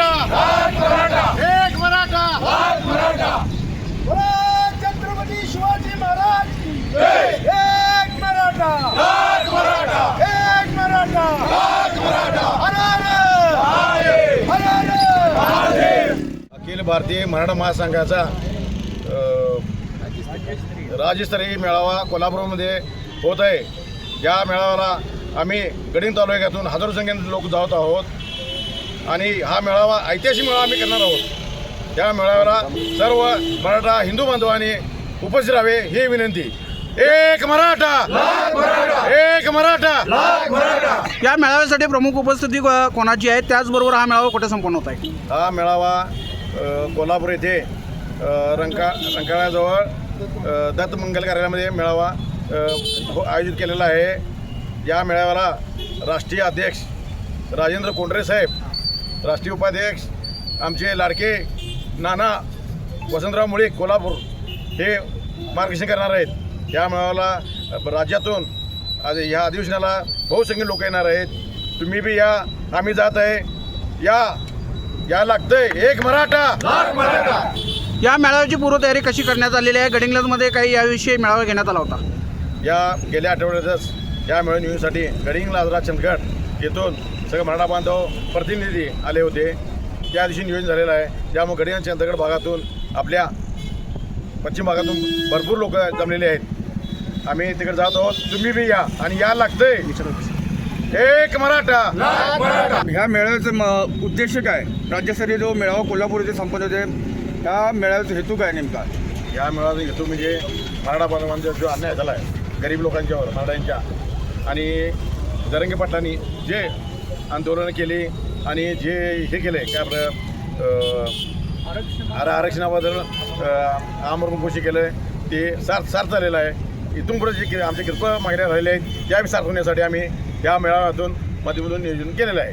मराठा। एक मराठा। छत्रपती शिवाजी महाराज की एक मराठा। एक मराठा। हर हर। हर हर। अखिल भारतीय मराठा महासंघाचा राज्यस्तरीय मेळावा कोल्हापूरमध्ये होत आहे. या मेळाव्याला आम्ही गडिंग तालुक्यातून हजारो संख्येने लोक जात आहोत. आणि हा मेळावा ऐतिहासिक मेळावा आम्ही करणार आहोत. या मेळाव्याला सर्व मराठा हिंदू बांधवांनी उपस्थित राहावे ही विनंती. एक मराठा! एक मराठा! या मेळाव्यासाठी प्रमुख उपस्थिती कोणाची आहे? त्याचबरोबर हा मेळावा कुठे संपन्न होत आहे? हा मेळावा कोल्हापूर येथे रंका रंकाळ्याजवळ अ, दत्त मंगल कार्यालयामध्ये मेळावा हो- आयोजित केलेला आहे. या मेळाव्याला राष्ट्रीय अध्यक्ष राजेंद्र कोंडरे साहेब राष्ट्रीय उपाध्यक्ष आमचे लाडके नाना वसंतराव मुळे कोल्हापूर हे मार्गदर्शन करणार आहेत. या मेळाव्याला राज्यातून आज ह्या अधिवेशनाला बहुसंख्य लोक येणार आहेत. तुम्ही बी या आम्ही जात आहे. या या लागतंय एक मराठा. या मेळाव्याची पूर्वतयारी कशी करण्यात आलेली आहे? गडिंग्लजमध्ये काही याविषयी मेळावा घेण्यात आला होता. या गेल्या आठवड्यातच या मेळून येऊसाठी गडिंग लाजरा चंदगड येथून सगळे मराठा बांधव प्रतिनिधी आले होते. त्या दिवशी नियोजन झालेलं आहे. त्यामुळे गडिंग चंदगड भागातून आपल्या पश्चिम भागातून भरपूर लोक जमलेले आहेत. आम्ही तिकडे जात आहोत. तुम्ही बी या आणि या लागतंय. एक मराठा. ह्या मेळाव्याचा म- उद्देश काय? राज्यस्तरीय जो मेळावा कोल्हापूर येथे संपन्न होते ह्या मेळाव्याचा हेतू काय नेमका? या मेळाव्याचा हेतू म्हणजे मराठा बांधवांचा जो अन्याय झाला आहे गरीब लोकांच्यावर मराठ्यांच्या. आणि जरंगे पाटलांनी जे आंदोलनं केली आणि जे हे केले काय आपलं आर आरक्षणाबद्दल उपोषण केलं ते सार्थ सार्थ झालेलं आहे. इथून पुढे जे कि- आमच्या किरकोळ मागण्या राहिल्या आहेत त्या सार्थ होण्यासाठी आम्ही या मेळाव्यातून मध्यमधून नियोजन केलेलं आहे.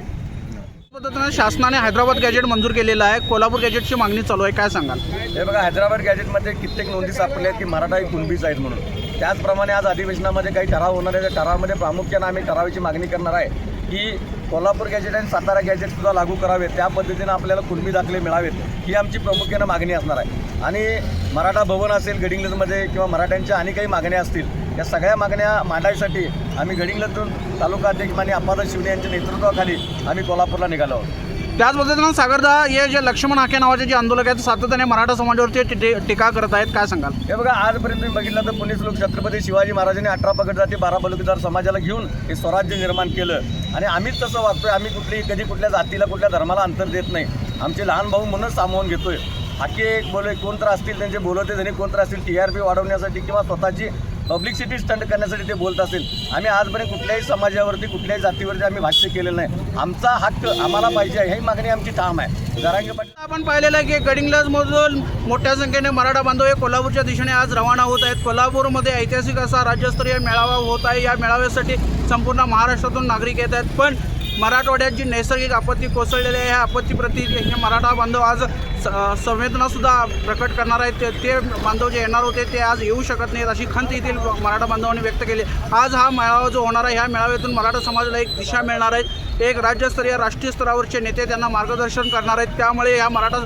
पद्धतीनं शासनाने हैदराबाद गॅजेट मंजूर केलेलं आहे. कोल्हापूर गॅजेटची मागणी चालू आहे. काय सांगाल? हे बघा हैदराबाद गॅजेटमध्ये कित्येक नोंदी सापडल्या आहेत की मराठा ही कुणबीच आहेत म्हणून. त्याचप्रमाणे आज अधिवेशनामध्ये काही ठराव होणार आहे त्या ठरावामध्ये प्रामुख्यानं आम्ही ठरावाची मागणी करणार आहे. की कोल्हापूर गॅजेट आणि सातारा गॅजेटसुद्धा लागू करावेत. त्या पद्धतीनं आपल्याला कुणबी दाखले मिळावेत ही आमची प्रामुख्यानं मागणी असणार आहे. आणि मराठा भवन असेल गडिंग्लजमध्ये किंवा मराठ्यांच्या आणि काही मागण्या असतील या सगळ्या मागण्या मांडायसाठी आम्ही गडिंग्लजतून तालुका अध्यक्ष माने अप्पादा शिवणे यांच्या नेतृत्वाखाली आम्ही कोल्हापूरला निघालो आहोत. त्याच पद्धतीनं सागरदा हे जे लक्ष्मण हाके नावाचे जे आंदोलक आहेत सातत्याने मराठा समाजावरती टीका करत आहेत. काय सांगाल? हे बघा आजपर्यंत मी बघितलं तर पोलीस लोक छत्रपती शिवाजी महाराजांनी अठरा पगड जाती बारा बलुतेदार समाजाला घेऊन हे स्वराज्य निर्माण केलं. आणि आम्हीच तसं वागतोय. आम्ही कुठली कधी कुठल्या जातीला कुठल्या धर्माला अंतर देत नाही. आमचे लहान भाऊ म्हणून सामावून घेतोय. हाके एक बोल कोण तर असतील त्यांचे बोलवते त्यांनी कोण तर असतील टी आर पी वाढवण्यासाठी किंवा स्वतःची पब्लिसिटी स्टंट करण्यासाठी ते बोलत असेल आम्ही आजपर्यंत कुठल्याही समाजावरती कुठल्याही जातीवरती आम्ही भाष्य केलेलं नाही. आमचा हक्क आम्हाला पाहिजे आहे ही मागणी आमची ठाम आहे. जरांगे पाटील आपण पाहिलेलं आहे की गडिंग्लजमधून मोठ्या संख्येने मराठा बांधव हे कोल्हापूरच्या दिशेने आज रवाना होत आहेत. कोल्हापूरमध्ये ऐतिहासिक असा राज्यस्तरीय मेळावा होत आहे. या मेळाव्यासाठी संपूर्ण महाराष्ट्रातून नागरिक येत आहेत. पण मराठवाड्यात जी नैसर्गिक आपत्ती कोसळलेली आहे ह्या आपत्तीप्रती हे मराठा बांधव आज स- संवेदनासुद्धा प्रकट करणार आहेत. ते- ते बांधव जे येणार होते ते आज येऊ शकत नाहीत अशी खंत येथील मराठा बांधवांनी व्यक्त केली. आज हा मेळावा जो होणार आहे ह्या मेळाव्यातून मराठा समाजाला एक दिशा मिळणार आहे. एक राज्यस्तरीय राष्ट्रीय स्तरावरचे नेते त्यांना मार्गदर्शन करणार आहेत. त्यामुळे या मराठा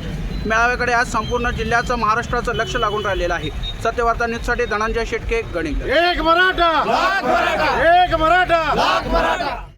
मेळाव्याकडे आज संपूर्ण जिल्ह्याचं महाराष्ट्राचं लक्ष लागून राहिलेलं आहे. सत्यवार्ता न्यूजसाठी धनंजय शेटके गणित एक मराठा! एक मराठा!